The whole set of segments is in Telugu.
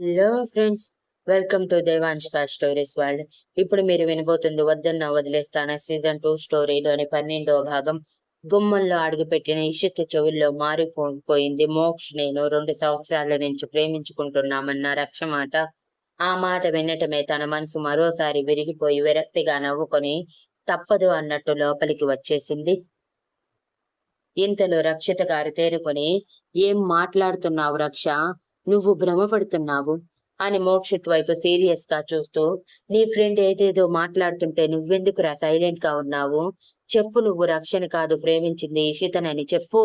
Hello friends welcome to Devanshika stories world ఇప్పుడు మీరు వినబోతుంది వద్దన్న వదిలేస్తాన సీజన్ టూ స్టోరీలోని పన్నెండవ భాగం. గుమ్మంలో అడుగుపెట్టిన ఇషిత్ చెవుల్లో మారిపోయింది మోక్ష్. నేను రెండు సంవత్సరాల నుంచి ప్రేమించుకుంటున్నామన్న రక్ష మాట ఆ మాట వినటమే తన మనసు మరోసారి విరిగిపోయి విరక్తిగా నవ్వుకొని తప్పదు అన్నట్టు లోపలికి వచ్చేసింది. ఇంతలో రక్షిత గారు తేరుకొని ఏం మాట్లాడుతున్నావు రక్ష? నువ్వు భ్రమపడుతున్నావు. అని మోక్షిత్ వైపు సీరియస్గా చూస్తూ నీ ఫ్రెండ్ ఏదేదో మాట్లాడుతుంటే నువ్వెందుకురా సైలెంట్గా ఉన్నావు? చెప్పు నువ్వు రక్షణ కాదు ప్రేమించింది ఇషితనని చెప్పు.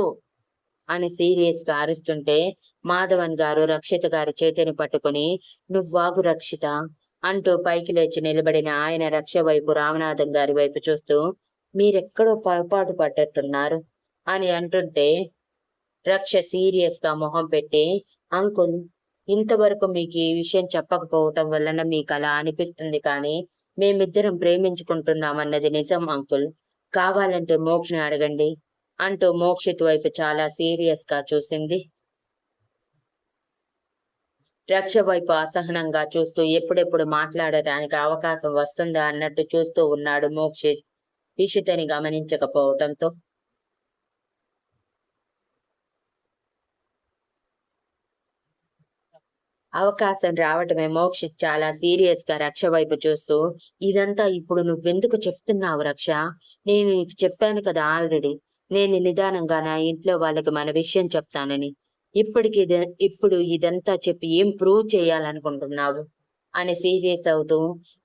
అని సీరియస్గా అరుస్తుంటే మాధవన్ గారు రక్షిత గారి చేతిని పట్టుకుని నువ్వాగు రక్షిత అంటూ పైకి లేచి నిలబడిన ఆయన రక్ష వైపు రామనాథం గారి వైపు చూస్తూ మీరెక్కడో పొరపాటు పడ్డట్టున్నారు అని అంటుంటే రక్ష సీరియస్గా మొహం పెట్టి అంకుల్ ఇంతవరకు మీకు ఈ విషయం చెప్పకపోవటం వలన మీకు అలా అనిపిస్తుంది కానీ మేమిద్దరం ప్రేమించుకుంటున్నామన్నది నిజం అంకుల్. కావాలంటే మోక్షని అడగండి అంటూ మోక్షిత్ వైపు చాలా సీరియస్గా చూసింది. రక్ష వైపు అసహనంగా చూస్తూ ఎప్పుడెప్పుడు మాట్లాడటానికి అవకాశం వస్తుందా అన్నట్టు చూస్తూ ఉన్నాడు మోక్షిత్. ఇషితని గమనించకపోవటంతో అవకాశం రావటమే మోక్ష చాలా సీరియస్గా రక్ష వైపు చూస్తూ ఇదంతా ఇప్పుడు నువ్వెందుకు చెప్తున్నావు రక్ష? నేను నీకు చెప్పాను కదా ఆల్రెడీ నేను నిదానంగా నా ఇంట్లో వాళ్ళకి మన విషయం చెప్తానని. ఇప్పటికి ఇప్పుడు ఇదంతా చెప్పి ఏం ప్రూవ్ చేయాలనుకుంటున్నావు? అని సీరియస్ అవుతూ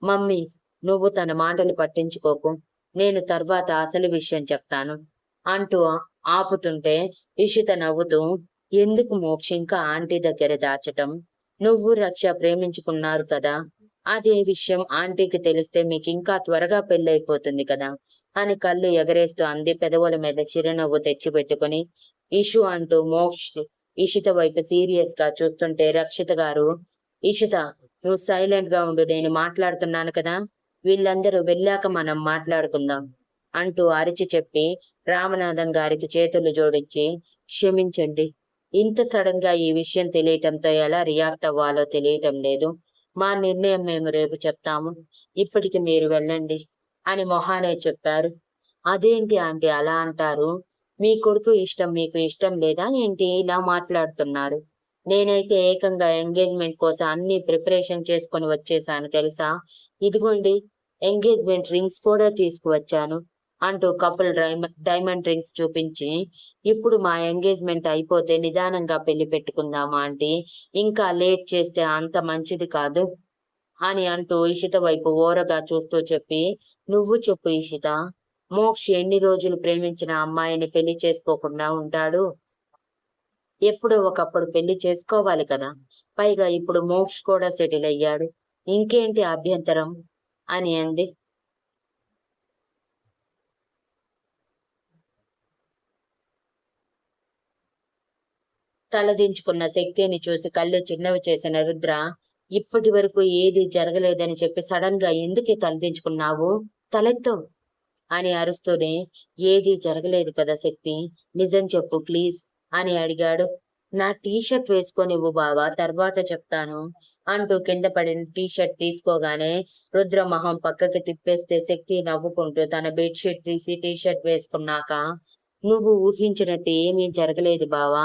మమ్మీ నువ్వు తన మాటలు పట్టించుకోకు. నేను తర్వాత అసలు విషయం చెప్తాను. అంటూ ఆపుతుంటే ఇషిత నవ్వుతూ ఎందుకు మోక్ష ఇంకా ఆంటీ దగ్గర దాచటం? నువ్వు రక్ష ప్రేమించుకున్నారు కదా. అదే విషయం ఆంటీకి తెలిస్తే మీకు ఇంకా త్వరగా పెళ్ళైపోతుంది కదా. అని కళ్ళు ఎగరేస్తూ అంది పెదవుల మీద చిరునవ్వు తెచ్చిపెట్టుకుని. ఇషు అంటూ మోక్ష్ ఇషిత వైపు సీరియస్గా చూస్తుంటే రక్షిత గారు ఇషిత నువ్వు సైలెంట్గా ఉండు నేను మాట్లాడుతున్నాను కదా. వీళ్ళందరూ వెళ్ళాక మనం మాట్లాడుకుందాం అంటూ అరిచి చెప్పి రామనాథం గారికి చేతులు జోడించి క్షమించండి. ఇంత సడన్గా ఈ విషయం తెలియటంతో ఎలా రియాక్ట్ అవ్వాలో తెలియటం లేదు. మా నిర్ణయం మేము రేపు చెప్తాము. ఇప్పటికి మీరు వెళ్ళండి అని మొహానే చెప్పారు. అదేంటి ఆంటీ అలా అంటారు? మీ కొడుకు ఇష్టం మీకు ఇష్టం లేదా ఏంటి? ఇలా మాట్లాడుతున్నారు. నేనైతే ఏకంగా ఎంగేజ్మెంట్ కోసం అన్ని ప్రిపరేషన్ చేసుకొని వచ్చేసాను తెలుసా? ఇదిగోండి ఎంగేజ్మెంట్ రింగ్స్ కూడా తీసుకువచ్చాను. అంటూ కపుల్ డైమండ్ రింగ్స్ చూపించి ఇప్పుడు మా ఎంగేజ్మెంట్ అయిపోతే నిదానంగా పెళ్ళి పెట్టుకుందామా ఆంటీ? ఇంకా లేట్ చేస్తే అంత మంచిది కాదు అని అంటూ ఇషిత వైపు ఓరగా చూస్తూ చెప్పి నువ్వు చెప్పు ఇషిత మోక్ష్ ఎన్ని రోజులు ప్రేమించిన అమ్మాయిని పెళ్ళి చేసుకోకుండా ఉంటాడు? ఎప్పుడో ఒకప్పుడు పెళ్ళి చేసుకోవాలి కదా పైగా ఇప్పుడు మోక్ష్ కూడా సెటిల్ అయ్యాడు. ఇంకేంటి అభ్యంతరం? అని అంది. తలదించుకున్న శక్తిని చూసి కళ్ళు చిన్నవి చేసిన రుద్ర ఇప్పటి వరకు ఏది జరగలేదని చెప్పి సడన్గా ఎందుకు తలదించుకున్నావు? తలెత్తో! అని అరుస్తూనే ఏది జరగలేదు కదా శక్తి నిజం చెప్పు ప్లీజ్! అని అడిగాడు. నా టీషర్ట్ వేసుకొనివ్వు బావా తర్వాత చెప్తాను అంటూ కింద పడిన టీషర్ట్ తీసుకోగానే రుద్ర మొహం పక్కకి తిప్పేస్తే శక్తి నవ్వుకుంటూ తన బెడ్షీట్ తీసి టీషర్ట్ వేసుకున్నాక నువ్వు ఊహించినట్టు ఏమీ జరగలేదు బావా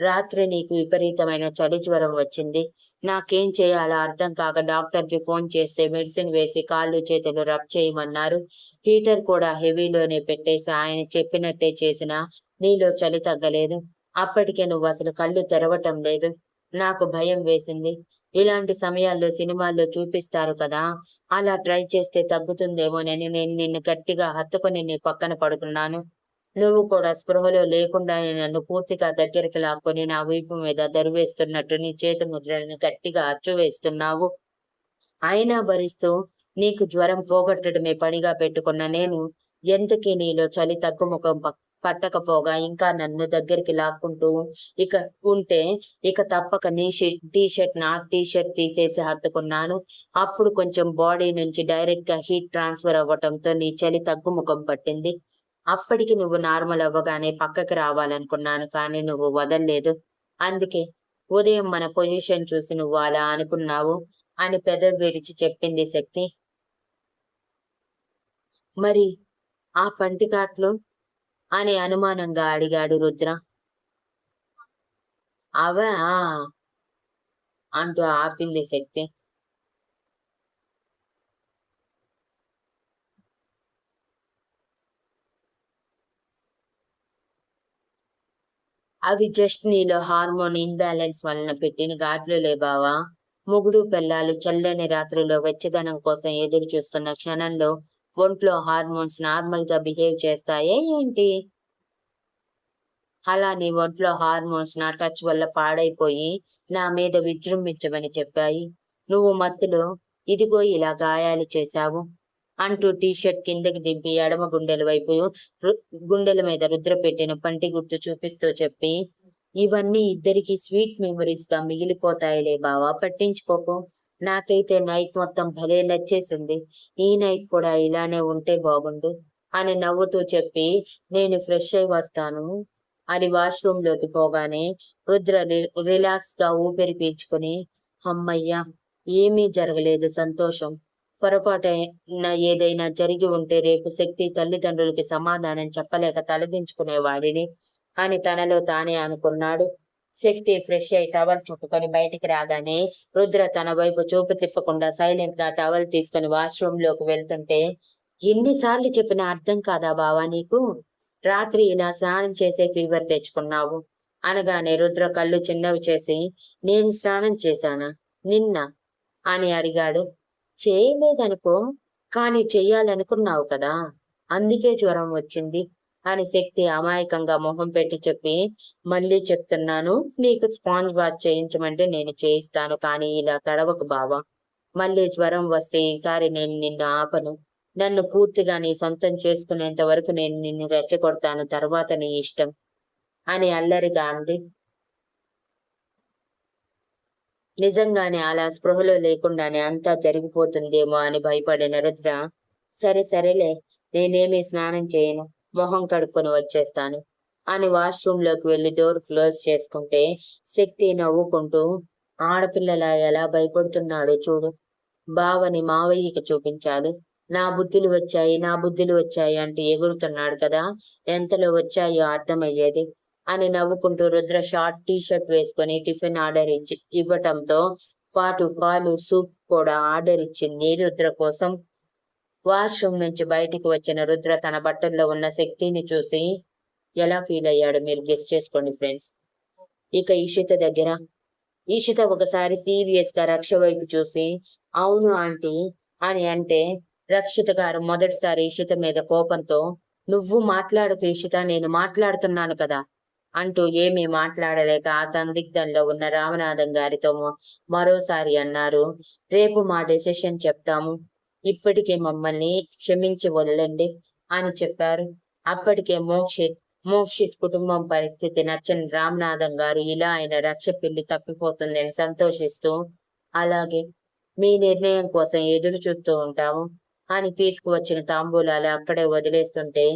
రాత్రి నీకు విపరీతమైన చలి జ్వరం వచ్చింది. నాకేం చేయాలో అర్థం కాక డాక్టర్కి ఫోన్ చేస్తే మెడిసిన్ వేసి కాళ్ళు చేతులు రబ్ చేయమన్నారు. హీటర్ కూడా హెవీలోనే పెట్టేసి ఆయన చెప్పినట్టే చేసినా నీలో చలి తగ్గలేదు. అప్పటికే నువ్వు అసలు కళ్ళు తెరవటం లేదు. నాకు భయం వేసింది. ఇలాంటి సమయాల్లో సినిమాల్లో చూపిస్తారు కదా. అలా ట్రై చేస్తే తగ్గుతుందేమోనని నేను నిన్ను గట్టిగా హత్తుకొని నీ పక్కన పడుకున్నాను. నువ్వు కూడా స్పృహలో లేకుండానే నన్ను పూర్తిగా దగ్గరికి లాక్కొని నా వీపు మీద దరివేస్తున్నట్టు నీ చేతి ముద్రలను గట్టిగా అచ్చువేస్తున్నావు. అయినా భరిస్తూ నీకు జ్వరం పోగొట్టడమే పనిగా పెట్టుకున్న నేను ఎంతకీ నీలో చలి తగ్గుముఖం పట్టకపోగా ఇంకా నన్ను దగ్గరికి లాక్కుంటూ ఇక ఉంటే ఇక తప్పక నీ టీ షర్ట్ నా టీ షర్ట్ తీసేసి హత్తుకున్నాను. అప్పుడు కొంచెం బాడీ నుంచి డైరెక్ట్గా హీట్ ట్రాన్స్ఫర్ అవ్వటంతో నీ చలి తగ్గుముఖం పట్టింది. అప్పటికి నువ్వు నార్మల్ అవ్వగానే పక్కకి రావాలనుకున్నాను కానీ నువ్వు వదల్లేదు. అందుకే ఉదయం మన పొజిషన్ చూసి నువ్వు అలా అనుకున్నావు అని పెదవి విరిచి చెప్పింది శక్తి. మరి ఆ పంటికాట్లు అని అనుమానంగా అడిగాడు రుద్ర. అవా అంటూ ఆపింది శక్తి. అవి జస్ట్ నీలో హార్మోన్ ఇన్బ్యాలెన్స్ వలన పెట్టిన గాట్లులే బావా. మొగుడు పిల్లలు చల్లని రాత్రుల్లో వెచ్చదనం కోసం ఎదురు చూస్తున్న క్షణంలో ఒంట్లో హార్మోన్స్ నార్మల్గా బిహేవ్ చేస్తాయే ఏంటి? అలా నీ ఒంట్లో హార్మోన్స్ నా టచ్ వల్ల పాడైపోయి నా మీద విజృంభించమని చెప్పాయి. నువ్వు మత్తులో ఇదిగో ఇలా గాయాలు చేశావు అంటూ టీషర్ట్ కిందకి దింపి ఎడమ గుండెల వైపు గుండెల మీద రుద్ర పెట్టిన పంటి గుర్తు చూపిస్తూ చెప్పి ఇవన్నీ ఇద్దరికి స్వీట్ మెమరీస్గా మిగిలిపోతాయిలే బావా పట్టించుకోకు. నాకైతే నైట్ మొత్తం భలే నచ్చేసింది. ఈ నైట్ కూడా ఇలానే ఉంటే బాగుండు అని నవ్వుతూ చెప్పి నేను ఫ్రెష్ అయి వస్తాను అని వాష్రూమ్లోకి పోగానే రుద్ర రి- రిలాక్స్గా ఊపిరి పీల్చుకుని అమ్మయ్యా ఏమీ జరగలేదు సంతోషం. పొరపాటైన ఏదైనా జరిగి ఉంటే రేపు శక్తి తల్లిదండ్రులకి సమాధానం చెప్పలేక తలదించుకునేవాడిని అని తనలో తానే అనుకున్నాడు. శక్తి ఫ్రెష్ అయి టవల్ చుట్టుకొని బయటికి రాగానే రుద్ర తన వైపు చూపు తిప్పకుండా సైలెంట్గా టవల్ తీసుకొని వాష్రూమ్లోకి వెళ్తుంటే ఎన్నిసార్లు చెప్పినా అర్థం కాదా బావా నీకు? రాత్రి ఇలా స్నానం చేసే ఫీవర్ తెచ్చుకున్నావు. అనగానే రుద్ర కళ్ళు చిన్నవి చేసి నేను స్నానం చేశానా? నిన్న? అని అడిగాడు. చేయలేదనుకో కానీ చెయ్యాలనుకున్నావు కదా. అందుకే జ్వరం వచ్చింది అని శక్తి అమాయకంగా మొహం పెట్టి చెప్పి మళ్ళీ చెప్తున్నాను నీకు స్పాంజ్ బాత్ చేయించమంటే నేను చేయిస్తాను కానీ ఇలా తడవకు బావా. మళ్ళీ జ్వరం వస్తే ఈసారి నేను నిన్ను ఆపను. నన్ను పూర్తిగా నీ సొంతం చేసుకునేంత వరకు నేను నిన్ను రెచ్చగొడతాను తర్వాత నీ ఇష్టం అని అల్లరిగా అంది. నిజంగానే అలా స్పృహలో లేకుండానే అంతా జరిగిపోతుందేమో అని భయపడిన రుద్ర. సరే సరేలే నేనేమీ స్నానం చేయను. మొహం కడుక్కొని వచ్చేస్తాను అని వాష్రూమ్లోకి వెళ్ళి డోర్ క్లోజ్ చేసుకుంటే శక్తి నవ్వుకుంటూ ఆడపిల్లలా ఎలా భయపడుతున్నాడో చూడు. బావని మావయ్యకి చూపించాలి. నా బుద్ధులు వచ్చాయి నా బుద్ధులు వచ్చాయి అంటూ ఎగురుతున్నాడు కదా. ఎంతలో వచ్చాయో అర్థమయ్యేది. అని నవ్వుకుంటూ రుద్ర షార్ట్ టీ షర్ట్ వేసుకొని టిఫిన్ ఆర్డర్ ఇచ్చి ఇవ్వటంతో పాటు పాలు సూప్ కూడా ఆర్డర్ ఇచ్చింది రుద్ర కోసం. వాష్రూమ్ నుంచి బయటికి వచ్చిన రుద్ర తన బట్టల్లో ఉన్న శక్తిని చూసి ఎలా ఫీల్ అయ్యాడు? మీరు గెస్ చేసుకోండి ఫ్రెండ్స్. ఇక ఈషిత దగ్గర ఈషిత ఒకసారి సీరియస్గా రక్ష వైపు చూసి అవును ఆంటీ అని అంటే రక్షిత గారు మొదటిసారి ఈషిత మీద కోపంతో నువ్వు మాట్లాడుకు ఈషిత నేను మాట్లాడుతున్నాను కదా. అంటూ ఏమీ మాట్లాడలేక ఆ సందిగ్ధంలో ఉన్న రామనాథం గారితో మరోసారి అన్నారు. రేపు మా డెసిషన్ చెప్తాము. ఇప్పటికే మమ్మల్ని క్షమించి వదలండి అని చెప్పారు. అప్పటికే మోక్షిత్ మోక్షిత్ కుటుంబం పరిస్థితి నచ్చని రామనాథం గారు ఇలా ఆయన రక్ష పిల్లి తప్పిపోతుందని సంతోషిస్తూ అలాగే మీ నిర్ణయం కోసం ఎదురు చూస్తూ ఉంటాము అని తీసుకువచ్చిన తాంబూలాలు అక్కడే వదిలేస్తుంటే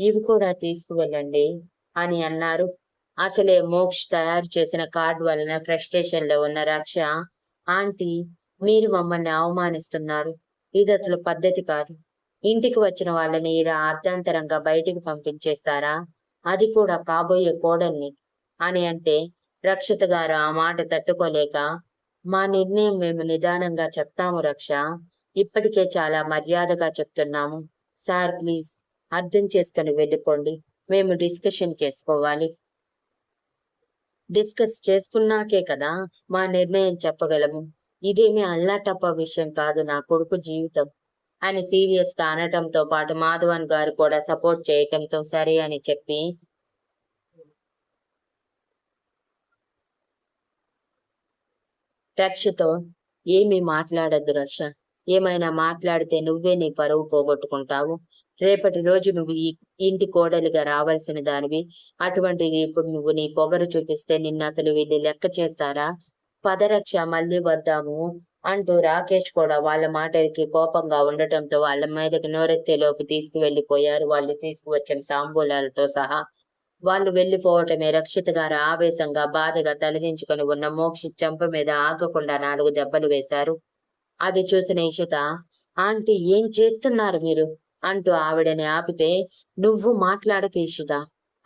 ఇవి కూడా తీసుకువెళ్ళండి అని అన్నారు. అసలే మోక్ష్ తయారు చేసిన కార్డు వలన ఫ్రస్ట్రేషన్లో ఉన్న రక్ష ఆంటీ మీరు మమ్మల్ని అవమానిస్తున్నారు. ఇది అసలు పద్ధతి కాదు. ఇంటికి వచ్చిన వాళ్ళని ఇలా అర్ధాంతరంగా బయటికి పంపించేస్తారా? అది కూడా కాబోయే కోడల్ని. అని అంటే రక్షిత గారు ఆ మాట తట్టుకోలేక మా నిర్ణయం మేము నిదానంగా చెప్తాము రక్ష. ఇప్పటికే చాలా మర్యాదగా చెప్తున్నాము. సార్ ప్లీజ్ అర్థం చేసుకుని వెళ్ళిపోండి. మేము డిస్కషన్ చేసుకోవాలి. డిస్కస్ చేసుకున్నాకే కదా మా నిర్ణయం చెప్పగలము. ఇదేమీ అల్లాటప్ప విషయం కాదు నా కొడుకు జీవితం. అని సీరియస్గా అనటంతో పాటు మాధవన్ గారు కూడా సపోర్ట్ చేయటంతో సరే అని చెప్పి రక్షతో ఏమీ మాట్లాడద్దు రక్ష. ఏమైనా మాట్లాడితే నువ్వే నీ పరువు పోగొట్టుకుంటావు. రేపటి రోజు నువ్వు ఈ ఇంటి కోడలిగా రావాల్సిన దానివి. అటువంటిది ఇప్పుడు నువ్వు నీ పొగరు చూపిస్తే నిన్ను అసలు వీళ్ళు లెక్క చేస్తారా? పదరక్ష మళ్ళీ వద్దాము అంటూ రాకేష్ కూడా వాళ్ళ మాటలకి కోపంగా ఉండటంతో వాళ్ళ మీదకి నోరెత్తేలోకి తీసుకువెళ్ళిపోయారు వాళ్ళు తీసుకువచ్చిన సాంబూలాలతో సహా వాళ్ళు వెళ్ళిపోవటమే రక్షిత గారు ఆవేశంగా బాధగా తలదించుకొని ఉన్న మోక్షి చెంప మీద ఆగకుండా నాలుగు దెబ్బలు వేశారు. అది చూసిన ఇషిత ఆంటీ ఏం చేస్తున్నారు మీరు? అంటూ ఆవిడని ఆపితే నువ్వు మాట్లాడక ఇషిత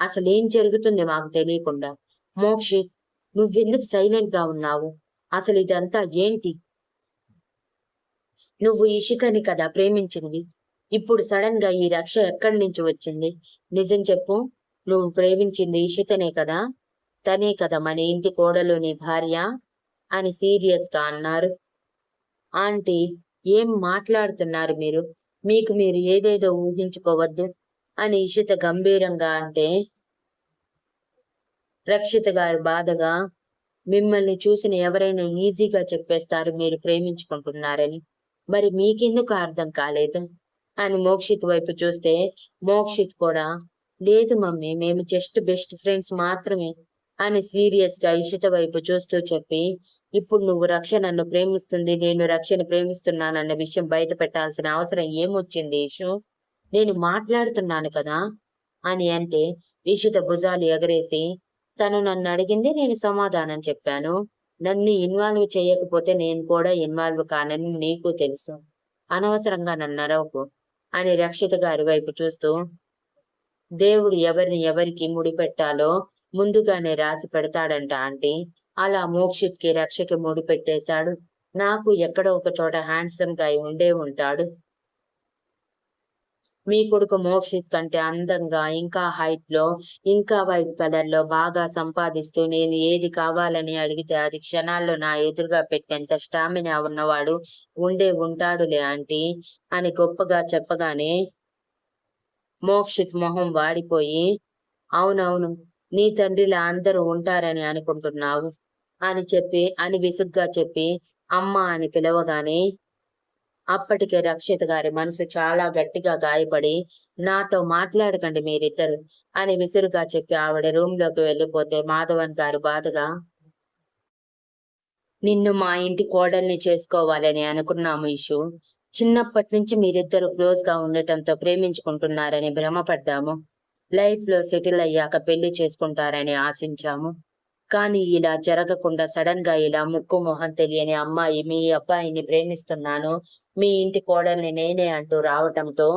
అసలేం జరుగుతుంది మాకు తెలియకుండా. మోక్షిత్ నువ్వెందుకు సైలెంట్గా ఉన్నావు? అసలు ఇదంతా ఏంటి? నువ్వు ఇషితని కదా ప్రేమించింది. ఇప్పుడు సడన్గా ఈ రక్ష ఎక్కడి నుంచి వచ్చింది? నిజం చెప్పు. నువ్వు ప్రేమించింది ఇషితనే కదా? తనే కదా మన ఇంటి కోడలోని భార్య? అని సీరియస్గా అన్నారు. ఆంటీ ఏం మాట్లాడుతున్నారు మీరు? మీకు మీరు ఏదేదో ఊహించుకోవద్దు అని ఇషిత గంభీరంగా అంటే రక్షిత గారు బాధగా మిమ్మల్ని చూసిన ఎవరైనా ఈజీగా చెప్పేస్తారు మీరు ప్రేమించుకుంటున్నారని. మరి మీకెందుకు అర్థం కాలేదు? అని మోక్షిత్ వైపు చూస్తే మోక్షిత్ కూడా లేదు మమ్మీ మేము జస్ట్ బెస్ట్ ఫ్రెండ్స్ మాత్రమే. అని సీరియస్గా ఇషిత వైపు చూస్తూ చెప్పి ఇప్పుడు నువ్వు రక్ష నన్ను ప్రేమిస్తుంది నేను రక్షను ప్రేమిస్తున్నానన్న విషయం బయట పెట్టాల్సిన అవసరం ఏమొచ్చింది ఇషు? నేను మాట్లాడుతున్నాను కదా? అని అంటే ఇషిత భుజాలు ఎగరేసి తను నన్ను అడిగింది నేను సమాధానం చెప్పాను. నన్ను ఇన్వాల్వ్ చేయకపోతే నేను కూడా ఇన్వాల్వ్ కానని నీకు తెలుసు. అనవసరంగా నన్ను అరవకు అని రక్షిత గారి వైపు చూస్తూ దేవుడు ఎవరిని ఎవరికి ముడిపెట్టాలో ముందుగానే రాసి పెడతాడంట ఆంటీ. అలా మోక్షిత్కి రక్షకి ముడి పెట్టేశాడు. నాకు ఎక్కడో ఒక చోట హ్యాండ్సమ్గా ఉండే ఉంటాడు. మీ కొడుకు మోక్షిత్ కంటే అందంగా ఇంకా హైట్లో ఇంకా వైట్ కలర్లో బాగా సంపాదిస్తూ నేను ఏది కావాలని అడిగితే అది క్షణాల్లో నా ఎదురుగా పెట్టేంత స్టామినా ఉన్నవాడు ఉండే ఉంటాడులే ఆంటీ అని గొప్పగా చెప్పగానే మోక్షిత్ మొహం వాడిపోయి అవునవును నీ తండ్రిలా అందరూ ఉంటారని అనుకుంటున్నావు అని చెప్పి అని విసుగ్గా చెప్పి అమ్మ అని పిలవగానే అప్పటికే రక్షిత గారి మనసు చాలా గట్టిగా గాయపడి నాతో మాట్లాడకండి మీరిద్దరు అని విసురుగా చెప్పి ఆవిడ రూమ్లోకి వెళ్ళిపోతే మాధవన్ గారు బాధగా నిన్ను మా ఇంటి కోడల్ని చేసుకోవాలని అనుకున్నాము ఇషు. చిన్నప్పటి నుంచి మీరిద్దరు క్లోజ్గా ఉండటంతో ప్రేమించుకుంటున్నారని భ్రమపడ్డాము. లైఫ్లో సెటిల్ అయ్యాక పెళ్ళి చేసుకుంటారని ఆశించాము. కానీ ఇలా జరగకుండా సడన్గా ఇలా ముక్కు మొహం తెలియని అమ్మాయి మీ అబ్బాయిని ప్రేమిస్తున్నాను. మీ ఇంటి కోడల్ని నేనే అంటూ రావటంతో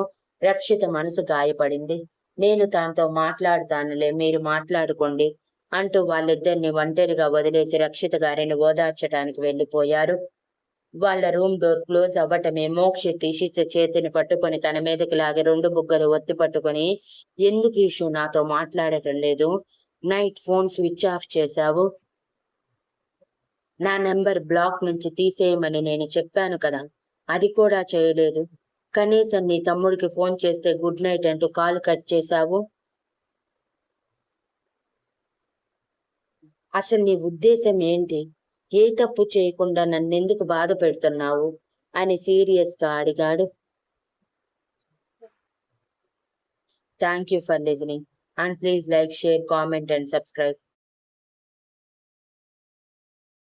రక్షిత మనసు గాయపడింది. నేను తనతో మాట్లాడుతానులే మీరు మాట్లాడుకోండి అంటూ వాళ్ళిద్దరిని ఒంటరిగా వదిలేసి రక్షిత గారిని ఓదార్చడానికి వెళ్ళిపోయారు వాళ్ళ రూమ్ డోర్ క్లోజ్ అవ్వటమే. మోక్ష తీసిచ్చ చేతిని పట్టుకొని తన మీదకి లాగి రెండు బుగ్గలు ఒత్తి పట్టుకొని ఎందుకు ఇష్యూ నాతో మాట్లాడటం లేదు? నైట్ ఫోన్ స్విచ్ ఆఫ్ చేశావు. నా నెంబర్ బ్లాక్ నుంచి తీసేయమని నేను చెప్పాను కదా. అది కూడా చేయలేదు. కనీసం నీ తమ్ముడికి ఫోన్ చేస్తే గుడ్ నైట్ అంటూ కాల్ కట్ చేశావు. అసలు నీ ఉద్దేశం ఏంటి? ఏ తప్పు చేయకుండా నన్నెందుకు బాధ పెడుతున్నావు? అని సీరియస్గా అడిగాడు. Thank you for listening and please like share comment and subscribe